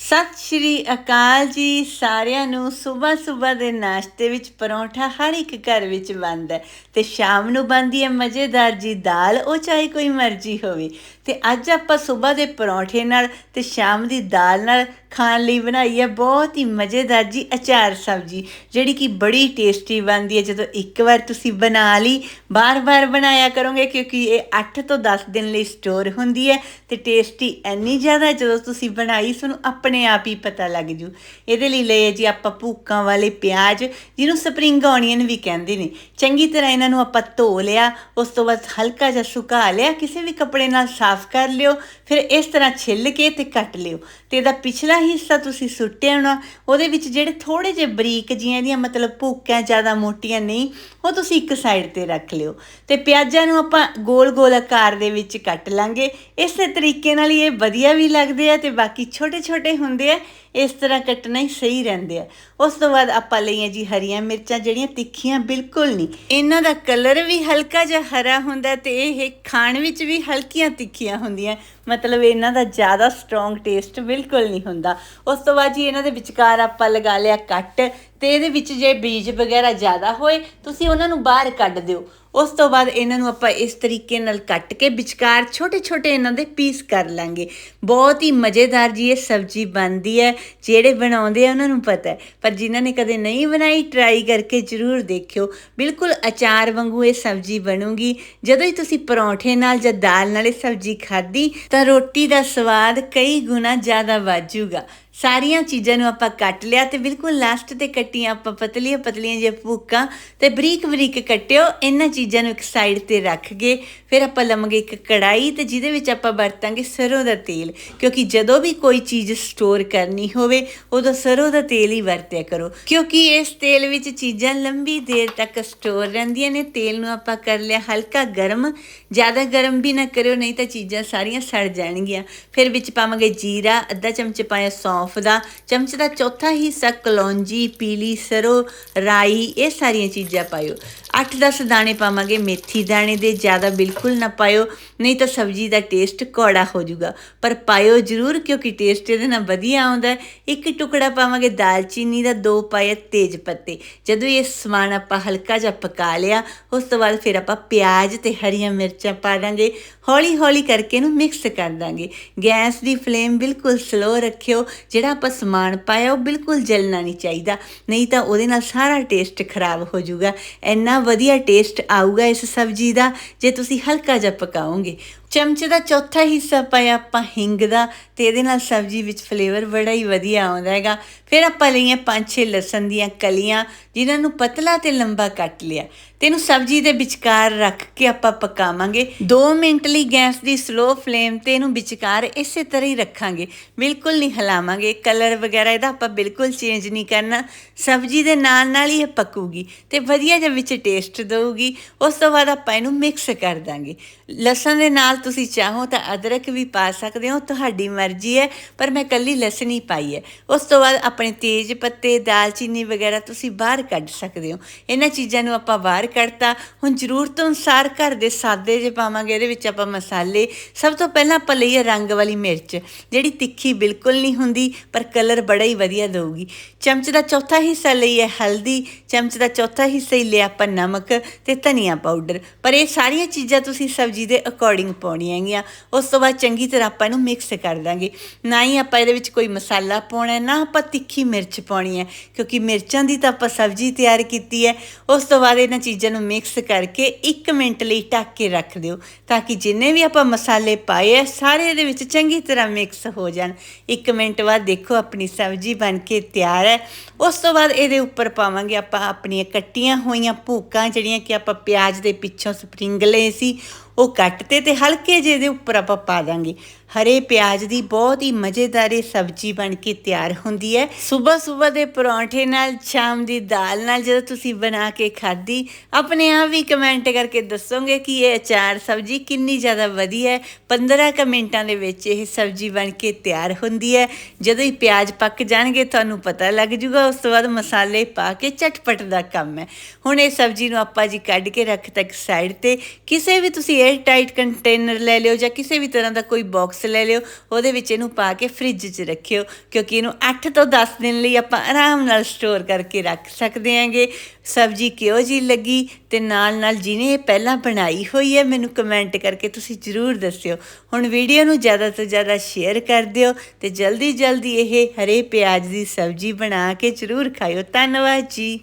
ਸਤਿ ਸ਼੍ਰੀ ਅਕਾਲ ਜੀ। ਸਾਰਿਆਂ ਨੂੰ ਸਵੇਰ ਸਵੇਰ ਦੇ ਨਾਸ਼ਤੇ ਵਿੱਚ ਪਰੌਂਠਾ ਹਰ ਇੱਕ ਘਰ ਵਿੱਚ ਬਣਦਾ ਹੈ। ਤੇ ਸ਼ਾਮ ਨੂੰ ਬਣਦੀ ਹੈ ਮਜ਼ੇਦਾਰ ਜੀ ਦਾਲ, ਉਹ ਚਾਹੇ ਕੋਈ ਮਰਜ਼ੀ ਹੋਵੇ। ਤੇ ਅੱਜ ਆਪਾਂ ਸਵੇਰ ਦੇ ਪਰੌਂਠੇ ਨਾਲ ਤੇ ਸ਼ਾਮ ਦੀ ਦਾਲ ਨਾਲ ਖਾਣ ਲਈ ਬਣਾਈ ਹੈ ਬਹੁਤ ਹੀ ਮਜ਼ੇਦਾਰ ਜੀ ਅਚਾਰ ਸਬਜ਼ੀ, ਜਿਹੜੀ ਕਿ ਬੜੀ ਟੇਸਟੀ ਬਣਦੀ ਹੈ। ਜਦੋਂ ਇੱਕ ਵਾਰ ਤੁਸੀਂ ਬਣਾ ਲਈ, ਬਾਰ-ਬਾਰ ਬਣਾਇਆ ਕਰੋਗੇ ਕਿਉਂਕਿ ਇਹ 8 ਤੋਂ 10 ਦਿਨ ਲਈ ਸਟੋਰ ਹੁੰਦੀ ਹੈ। ਤੇ ਟੇਸਟੀ ਇੰਨੀ ਜ਼ਿਆਦਾ ਜਦੋਂ ਤੁਸੀਂ ਬਣਾਈ, ਤੁਹਾਨੂੰ ਆਪਣੇ ਆਪਣੇ ਆਪ ਹੀ ਪਤਾ ਲੱਗ ਜੂ। ਇਹਦੇ ਲਈ ਲਏ ਜੀ ਆਪਾਂ ਭੂਕਾਂ ਵਾਲੇ ਪਿਆਜ਼, ਜਿਹਨੂੰ ਸਪਰਿੰਗ ਔਨੀਅਨ ਵੀ ਕਹਿੰਦੇ ਨੇ। ਚੰਗੀ ਤਰ੍ਹਾਂ ਇਹਨਾਂ ਨੂੰ ਆਪਾਂ ਧੋ ਲਿਆ, ਉਸ ਤੋਂ ਬਾਅਦ ਹਲਕਾ ਜਿਹਾ ਸੁਕਾ ਲਿਆ, ਕਿਸੇ ਵੀ ਕੱਪੜੇ ਨਾਲ ਸਾਫ਼ ਕਰ ਲਿਓ, ਫਿਰ ਇਸ ਤਰ੍ਹਾਂ ਛਿੱਲ ਕੇ ਤੇ ਕੱਟ ਲਿਓ। ਤੇ ਇਹਦਾ ਪਿਛਲਾ ਹਿੱਸਾ ਤੁਸੀਂ ਸੁੱਟਿਆ ਹੋਣਾ, ਉਹਦੇ ਵਿੱਚ ਜਿਹੜੇ ਥੋੜੇ ਜਿਹੇ ਬਰੀਕ ਜੀਆਂ ਇਹਦੀਆਂ ਮਤਲਬ ਭੂਕਾਂ ਜ਼ਿਆਦਾ ਮੋਟੀਆਂ ਨਹੀਂ, ਉਹ ਤੁਸੀਂ ਇੱਕ ਸਾਈਡ ਤੇ ਰੱਖ ਲਿਓ। ਤੇ ਪਿਆਜ਼ਾਂ ਨੂੰ ਆਪਾਂ ਗੋਲ-ਗੋਲ ਆਕਾਰ ਦੇ ਵਿੱਚ ਕੱਟ ਲਾਂਗੇ। ਇਸੇ ਤਰੀਕੇ ਨਾਲ ਹੀ ਇਹ ਵਧੀਆ ਵੀ ਲੱਗਦੇ ਆ ਤੇ ਬਾਕੀ ਛੋਟੇ-ਛੋਟੇ ਹੁੰਦੇ ਆ ਇਸ ਤਰ੍ਹਾਂ ਕੱਟਣਾ ਹੀ ਸਹੀ ਰਹਿੰਦੇ ਆ। ਉਸ ਤੋਂ ਬਾਅਦ ਆਪਾਂ ਲਈਆਂ ਜੀ ਹਰੀਆਂ ਮਿਰਚਾਂ, ਜਿਹੜੀਆਂ ਤਿੱਖੀਆਂ ਬਿਲਕੁਲ ਨਹੀਂ। ਇਹਨਾਂ ਦਾ ਕਲਰ ਵੀ ਹਲਕਾ ਜਿਹਾ ਹਰਾ ਹੁੰਦਾ ਤੇ ਇਹ ਖਾਣ ਵਿੱਚ ਵੀ ਹਲਕੀਆਂ ਤਿੱਖੀਆਂ ਹੁੰਦੀਆਂ। ਮਤਲਬ ਇਹਨਾਂ ਦਾ ਜ਼ਿਆਦਾ ਸਟਰੋਂਗ ਟੇਸਟ ਬਿਲਕੁਲ ਨਹੀਂ ਹੁੰਦਾ। ਉਸ ਤੋਂ ਬਾਅਦ ਜੀ ਇਹਨਾਂ ਦੇ ਵਿਚਕਾਰ ਆਪਾਂ ਲਗਾ ਲਿਆ ਕੱਟ ਤੇ ਇਹਦੇ ਵਿੱਚ ਜੇ ਬੀਜ ਵਗੈਰਾ ਜ਼ਿਆਦਾ ਹੋਏ, ਤੁਸੀਂ ਉਹਨਾਂ ਨੂੰ ਬਾਹਰ ਕੱਢ ਦਿਓ। ਉਸ ਤੋਂ ਬਾਅਦ ਇਹਨਾਂ ਨੂੰ ਆਪਾਂ ਇਸ ਤਰੀਕੇ ਨਾਲ ਕੱਟ ਕੇ ਵਿਚਕਾਰ ਛੋਟੇ-ਛੋਟੇ ਇਹਨਾਂ ਦੇ ਪੀਸ ਕਰ ਲਾਂਗੇ। ਬਹੁਤ ਹੀ ਮਜ਼ੇਦਾਰ ਜੀ ਇਹ ਸਬਜ਼ੀ ਬਣਦੀ ਹੈ। ਜਿਹੜੇ ਬਣਾਉਂਦੇ ਆ, ਉਹਨਾਂ ਨੂੰ ਪਤਾ ਹੈ। ਪਰ ਜਿਨ੍ਹਾਂ ਨੇ ਕਦੇ ਨਹੀਂ ਬਣਾਈ ਟਰਾਈ ਕਰਕੇ ਜ਼ਰੂਰ ਦੇਖਿਓ। ਬਿਲਕੁਲ ਅਚਾਰ ਵਾਂਗੂ ਇਹ ਸਬਜ਼ੀ ਬਣੂਗੀ। ਜਦੋਂ ਹੀ ਤੁਸੀਂ ਪਰੌਂਠੇ ਨਾਲ ਜਾਂ ਦਾਲ ਨਾਲ ਇਹ ਸਬਜ਼ੀ ਖਾਧੀ, ਤਾਂ ਰੋਟੀ ਦਾ ਸਵਾਦ ਕਈ ਗੁਣਾ ਜ਼ਿਆਦਾ ਵਾਜੂਗਾ ਸਾਰੀਆਂ ਚੀਜ਼ਾਂ ਨੂੰ ਆਪਾਂ ਕੱਟ ਲਿਆ ਤੇ ਬਿਲਕੁਲ ਲਾਸਟ ਤੇ ਕੱਟੀਆਂ ਆਪਾਂ ਪਤਲੀਆਂ ਪਤਲੀਆਂ ਜਿਹੀਆਂ ਭੂਕਾਂ ਤੇ ਬਰੀਕ ਬਰੀਕ ਕੱਟਿਓ, ਇਹਨਾਂ ਚੀਜ਼ਾਂ ਨੂੰ ਇੱਕ ਸਾਈਡ ਤੇ ਰੱਖ ਗਏ ਫਿਰ ਆਪਾਂ ਲਵਾਂਗੇ ਇੱਕ ਕੜਾਈ ਤੇ ਜਿਹਦੇ ਵਿੱਚ ਆਪਾਂ ਵਰਤਾਂਗੇ ਸਰੋਂ ਦਾ ਤੇਲ। ਕਿਉਂਕਿ ਜਦੋਂ ਵੀ ਕੋਈ ਚੀਜ਼ ਸਟੋਰ ਕਰਨੀ ਹੋਵੇ, ਉਦੋਂ ਸਰੋਂ ਦਾ ਤੇਲ ਹੀ ਵਰਤਿਆ ਕਰੋ। ਕਿਉਂਕਿ ਇਸ ਤੇਲ ਵਿੱਚ ਚੀਜ਼ਾਂ ਲੰਬੀ ਦੇਰ ਤੱਕ ਸਟੋਰ ਰਹਿੰਦੀਆਂ ਨੇ, ਤੇਲ ਨੂੰ ਆਪਾਂ ਕਰ ਲਿਆ ਹਲਕਾ ਗਰਮ। ਜ਼ਿਆਦਾ ਗਰਮ ਵੀ ਨਾ ਕਰਿਓ, ਨਹੀਂ ਤਾਂ ਚੀਜ਼ਾਂ ਸਾਰੀਆਂ ਸੜ ਜਾਣਗੀਆਂ। ਫਿਰ ਵਿੱਚ ਪਾਵਾਂਗੇ ਜੀਰਾ, ਅੱਧਾ ਚਮਚ ਪਾਇਆ ਸੌਂਫ ਦਾ ਚਮਚ ਦਾ ਚੌਥਾ ਹਿੱਸਾ, ਕਲੌਂਜੀ, ਪੀਲੀ, ਸਰੋਂ, ਰਾਈ, ਇਹ ਸਾਰੀਆਂ ਚੀਜ਼ਾਂ ਪਾਇਓ। 8-10 ਦਾਣੇ ਪਾਵਾਂਗੇ, ਮੇਥੀ ਦਾਣੇ ਦੇ ਜ਼ਿਆਦਾ ਬਿਲਕੁਲ ਨਾ ਪਾਇਓ, ਨਹੀਂ ਤਾਂ ਸਬਜ਼ੀ ਦਾ ਟੇਸਟ ਕੌੜਾ ਹੋ ਜਾਊਗਾ। ਪਰ ਪਾਇਓ ਜ਼ਰੂਰ, ਕਿਉਂਕਿ ਟੇਸਟ ਇਹਦੇ ਨਾਲ ਵਧੀਆ ਆਉਂਦਾ ਇੱਕ ਟੁਕੜਾ ਪਾਵਾਂਗੇ, ਦਾਲਚੀਨੀ ਦਾ ਦੋ ਪਾਏ ਤੇਜ ਪੱਤੇ। ਜਦੋਂ ਇਹ ਸਮਾਨ ਆਪਾਂ ਹਲਕਾ ਜਿਹਾ ਪਕਾ ਲਿਆ, ਉਸ ਤੋਂ ਬਾਅਦ ਫਿਰ ਆਪਾਂ ਪਿਆਜ਼ ਤੇ ਹਰੀਆਂ ਮਿਰਚਾਂ ਪਾ ਦਾਂਗੇ। ਹੌਲੀ ਹੌਲੀ ਕਰਕੇ ਇਹਨੂੰ ਮਿਕਸ ਕਰ ਦਾਂਗੇ। ਗੈਸ ਦੀ ਫਲੇਮ ਬਿਲਕੁਲ ਸਲੋ ਰੱਖਿਓ ਜਿਹੜਾ ਆਪਾਂ ਸਮਾਨ ਪਾਇਆ ਉਹ ਬਿਲਕੁਲ ਜਲਣਾ ਨਹੀਂ ਚਾਹੀਦਾ, ਨਹੀਂ ਤਾਂ ਉਹਦੇ ਨਾਲ ਸਾਰਾ ਟੇਸਟ ਖਰਾਬ ਹੋ ਜਾਊਗਾ। ਇੰਨਾ ਵਧੀਆ ਟੇਸਟ ਆਊਗਾ ਇਸ ਸਬਜ਼ੀ ਦਾ, ਜੇ ਤੁਸੀਂ ਹਲਕਾ ਜਿਹਾ ਪਕਾਓਗੇ। ਚਮਚੇ ਦਾ ਚੌਥਾ ਹਿੱਸਾ ਪਾਇਆ ਆਪਾਂ ਹਿੰਗ ਦਾ ਤੇ ਇਹਦੇ ਨਾਲ ਸਬਜ਼ੀ ਵਿੱਚ ਫਲੇਵਰ ਬੜਾ ਹੀ ਵਧੀਆ ਆਉਂਦਾ ਹੈਗਾ। ਫਿਰ ਆਪਾਂ ਲਈਆਂ ਪੰਜ ਛੇ ਲਸਣ ਦੀਆਂ ਕਲੀਆਂ, ਜਿਨ੍ਹਾਂ ਨੂੰ ਪਤਲਾ ਤੇ ਲੰਬਾ ਕੱਟ ਲਿਆ। ਤੇ ਇਹਨੂੰ ਸਬਜ਼ੀ ਦੇ ਵਿਚਕਾਰ ਰੱਖ ਕੇ ਆਪਾਂ ਪਕਾਵਾਂਗੇ। 2 ਮਿੰਟ ਲਈ ਗੈਸ ਦੀ ਸਲੋ ਫਲੇਮ ਤੇ ਇਹਨੂੰ ਵਿਚਕਾਰ ਇਸੇ ਤਰ੍ਹਾਂ ਹੀ ਰੱਖਾਂਗੇ। ਬਿਲਕੁਲ ਨਹੀਂ ਹਿਲਾਵਾਂਗੇ। ਕਲਰ ਵਗੈਰਾ ਇਹਦਾ ਆਪਾਂ ਬਿਲਕੁਲ ਚੇਂਜ ਨਹੀਂ ਕਰਨਾ। ਸਬਜ਼ੀ ਦੇ ਨਾਲ ਨਾਲ ਹੀ ਇਹ ਪੱਕੂਗੀ ਤੇ ਵਧੀਆ ਜਿਹਾ ਵਿੱਚ ਟੇਸਟ ਦੇਊਗੀ। ਉਸ ਤੋਂ ਬਾਅਦ ਆਪਾਂ ਇਹਨੂੰ ਮਿਕਸ ਕਰ ਦਾਂਗੇ। ਲਸਣ ਦੇ ਨਾਲ ਤੁਸੀਂ ਚਾਹੋ ਤਾਂ ਅਦਰਕ ਵੀ ਪਾ ਸਕਦੇ ਹੋ, ਤੁਹਾਡੀ ਮਰਜ਼ੀ ਹੈ, ਪਰ ਮੈਂ ਕੱਲੀ ਲਸਣ ਹੀ ਪਾਈ ਹੈ। ਉਸ ਤੋਂ ਬਾਅਦ ਆਪਣੇ ਤੇਜ ਪੱਤੇ, ਦਾਲਚੀਨੀ ਵਗੈਰਾ ਤੁਸੀਂ ਬਾਹਰ ਕੱਢ ਸਕਦੇ ਹੋ। ਇਹਨਾਂ ਚੀਜ਼ਾਂ ਨੂੰ ਆਪਾਂ ਬਾਹਰ ਕੱਢਤਾ। ਹੁਣ ਜ਼ਰੂਰਤ ਅਨੁਸਾਰ ਘਰ ਦੇ ਸਾਦੇ ਜੇ ਪਾਵਾਂਗੇ, ਇਹਦੇ ਵਿੱਚ ਆਪਾਂ ਮਸਾਲੇ, ਸਭ ਤੋਂ ਪਹਿਲਾਂ ਆਪਾਂ ਲਈਏ ਰੰਗ ਵਾਲੀ ਮਿਰਚ, ਜਿਹੜੀ ਤਿੱਖੀ ਬਿਲਕੁਲ ਨਹੀਂ ਹੁੰਦੀ, ਪਰ ਕਲਰ ਬੜਾ ਹੀ ਵਧੀਆ ਦੇਊਗੀ। ਚਮਚ ਦਾ ਚੌਥਾ ਹਿੱਸਾ ਲਈਏ ਹਲਦੀ, ਚਮਚ ਦਾ ਚੌਥਾ ਹਿੱਸਾ ਹੀ ਲਿਆ ਆਪਾਂ ਨਮਕ ਤੇ ਧਨੀਆ ਪਾਊਡਰ। ਪਰ ਇਹ ਸਾਰੀਆਂ ਚੀਜ਼ਾਂ ਤੁਸੀਂ ਸਬਜ਼ੀ ਦੇ ਅਕੋਰਡਿੰਗ ਪਾਉਣੀਆਂ ਹੈਗੀਆਂ। ਉਸ ਤੋਂ ਬਾਅਦ ਚੰਗੀ ਤਰ੍ਹਾਂ ਆਪਾਂ ਇਹਨੂੰ ਮਿਕਸ ਕਰ ਦਾਂਗੇ। ਨਾ ਹੀ ਆਪਾਂ ਇਹਦੇ ਵਿੱਚ ਕੋਈ ਮਸਾਲਾ ਪਾਉਣਾ ਹੈ, ਨਾ ਆਪਾਂ ਤਿੱਖੀ ਮਿਰਚ ਪਾਉਣੀ ਹੈ ਕਿਉਂਕਿ ਮਿਰਚਾਂ ਦੀ ਤਾਂ ਆਪਾਂ ਸਬਜ਼ੀ ਤਿਆਰ ਕੀਤੀ ਹੈ। ਉਸ ਤੋਂ ਬਾਅਦ ਇਹਨਾਂ ਚੀਜ਼ਾਂ ਨੂੰ ਮਿਕਸ ਕਰਕੇ 1 ਮਿੰਟ ਲਈ ਢੱਕ ਕੇ ਰੱਖ ਦਿਓ ਤਾਂ ਕਿ ਜਿੰਨੇ ਵੀ ਆਪਾਂ ਮਸਾਲੇ ਪਾਏ ਆ ਸਾਰੇ ਇਹਦੇ ਵਿੱਚ ਚੰਗੀ ਤਰ੍ਹਾਂ ਮਿਕਸ ਹੋ ਜਾਣ। 1 ਮਿੰਟ ਬਾਅਦ ਦੇਖੋ ਆਪਣੀ ਸਬਜ਼ੀ ਬਣ ਕੇ ਤਿਆਰ ਹੈ। ਉਸ ਤੋਂ ਬਾਅਦ ਇਹਦੇ ਉੱਪਰ ਪਾਵਾਂਗੇ ਆਪਾਂ ਆਪਣੀਆਂ ਕੱਟੀਆਂ ਹੋਈਆਂ ਭੂਕਾਂ ਜਿਹੜੀਆਂ ਕਿ ਆਪਾਂ ਪਿਆਜ਼ ਦੇ ਪਿੱਛੋਂ ਸਪਰਿੰਗ ਲਏ ਸੀ ਉਹ ਕੱਟ ਤੇ ਤੇ ਹਲਕੇ ਜਿਹੇ ਦੇ ਉੱਪਰ ਆਪਾਂ ਪਾ ਦਾਂਗੇ। ਹਰੇ ਪਿਆਜ਼ ਦੀ ਬਹੁਤ ਹੀ ਮਜ਼ੇਦਾਰ ਇਹ ਸਬਜ਼ੀ ਬਣ ਕੇ ਤਿਆਰ ਹੁੰਦੀ ਹੈ। ਸਵੇਰ ਸਵੇਰ ਦੇ ਪਰੌਂਠੇ ਨਾਲ, ਸ਼ਾਮ ਦੀ ਦਾਲ ਨਾਲ ਜਦੋਂ ਤੁਸੀਂ ਬਣਾ ਕੇ ਖਾਧੀ, ਆਪਣੇ ਆਪ ਵੀ ਕਮੈਂਟ ਕਰਕੇ ਦੱਸੋਗੇ ਕਿ ਇਹ ਅਚਾਰ ਸਬਜ਼ੀ ਕਿੰਨੀ ਜ਼ਿਆਦਾ ਵਧੀਆ ਹੈ। 15 ਕੁ ਮਿੰਟਾਂ ਦੇ ਵਿੱਚ ਇਹ ਸਬਜ਼ੀ ਬਣ ਕੇ ਤਿਆਰ ਹੁੰਦੀ ਹੈ। ਜਦੋਂ ਹੀ ਪਿਆਜ਼ ਪੱਕ ਜਾਣਗੇ, ਤੁਹਾਨੂੰ ਪਤਾ ਲੱਗ ਜੂਗਾ, ਉਸ ਤੋਂ ਬਾਅਦ ਮਸਾਲੇ ਪਾ ਕੇ ਚਟਪਟ ਦਾ ਕੰਮ ਹੈ। ਹੁਣ ਇਹ ਸਬਜ਼ੀ ਨੂੰ ਆਪਾਂ ਜੀ ਕੱਢ ਕੇ ਰੱਖ ਤੱਕ ਸਾਈਡ ਤੇ। ਕਿਸੇ ਵੀ ਤੁਸੀਂ 에ਅਰ ਟਾਈਟ ਕੰਟੇਨਰ ਲੈ ਲਿਓ ਜਾਂ ਕਿਸੇ ਵੀ ਤਰ੍ਹਾਂ ਦਾ ਕੋਈ ਬਾਕਸ ਲੈ ਲਿਓ, ਉਹਦੇ ਵਿੱਚ ਇਹਨੂੰ ਪਾ ਕੇ ਫ੍ਰਿਜ 'ਚ ਰੱਖਿਓ, ਕਿਉਂਕਿ ਇਹਨੂੰ 8 ਤੋਂ 10 ਦਿਨ ਲਈ ਆਪਾਂ ਆਰਾਮ ਨਾਲ ਸਟੋਰ ਕਰਕੇ ਰੱਖ ਸਕਦੇ ਹਾਂਗੇ। ਸਬਜ਼ੀ ਕਿਹੋ ਜੀ ਲੱਗੀ ਤੇ ਨਾਲ ਨਾਲ ਜਿਹਨੇ ਇਹ ਪਹਿਲਾਂ ਬਣਾਈ ਹੋਈ ਹੈ, ਮੈਨੂੰ ਕਮੈਂਟ ਕਰਕੇ ਤੁਸੀਂ ਜਰੂਰ ਦੱਸਿਓ। ਹੁਣ ਵੀਡੀਓ ਨੂੰ ਜ਼ਿਆਦਾ ਤੋਂ ਜ਼ਿਆਦਾ ਸ਼ੇਅਰ ਕਰ ਦਿਓ ਤੇ ਜਲਦੀ ਜਲਦੀ ਇਹ ਹਰੇ ਪਿਆਜ਼ ਦੀ ਸਬਜ਼ੀ ਬਣਾ ਕੇ ਜਰੂਰ ਖਾਇਓ। ਧੰਨਵਾਦ ਜੀ।